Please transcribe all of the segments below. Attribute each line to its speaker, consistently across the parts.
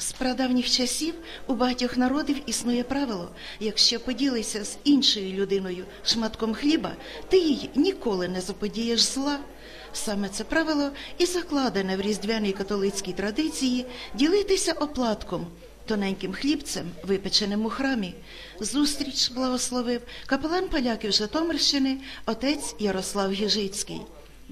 Speaker 1: З прадавніх часів у багатьох народів існує правило: якщо поділися з іншою людиною шматком хліба, ти їй ніколи не заподієш зла. Саме це правило і закладене в різдвяній католицькій традиції ділитися оплатком, тоненьким хлібцем, випеченим у храмі. Зустріч благословив капелан поляків Житомирщини отець Ярослав Гіжицький.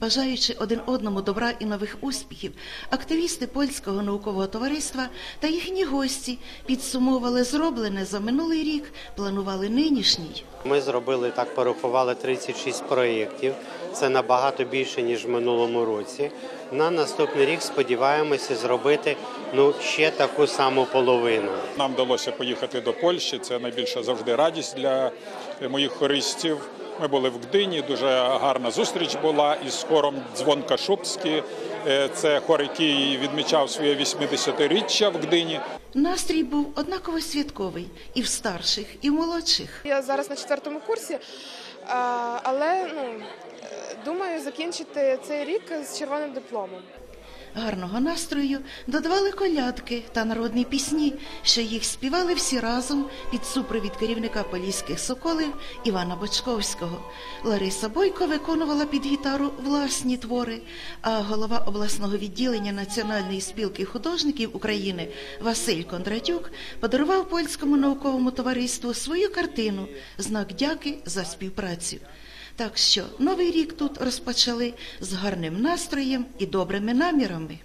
Speaker 1: Бажаючи один одному добра і нових успіхів, активісти польського наукового товариства та їхні гості підсумовували зроблене за минулий рік, планували нинішній.
Speaker 2: Ми зробили так, порахували 36 проєктів. Це набагато більше ніж в минулому році. На наступний рік сподіваємося зробити ну ще таку саму половину.
Speaker 3: Нам вдалося поїхати до Польщі. Це найбільша завжди радість для моїх хористів. Ми були в Гдині. Дуже гарна зустріч була із хором Дзвон Кашубський. Е, Це хор, який відмічав своє 80-річчя в Гдині.
Speaker 1: Настрій був однаково святковий і в старших, і в молодших.
Speaker 4: Я зараз на четвертому курсі, але ну, е, думаю закінчити цей рік з червоним дипломом.
Speaker 1: Гарного настрою додавали колядки та народні пісні, що їх співали всі разом під супровід керівника поліських соколів Івана Бочковського. Лариса Бойко виконувала під гітару власні твори, а голова обласного відділення Національної спілки художників України Василь Кондратюк подарував польському науковому товариству свою картину знак дяки за співпрацю. Так що новий рік тут розпочали з гарним настроєм і добрими намірами.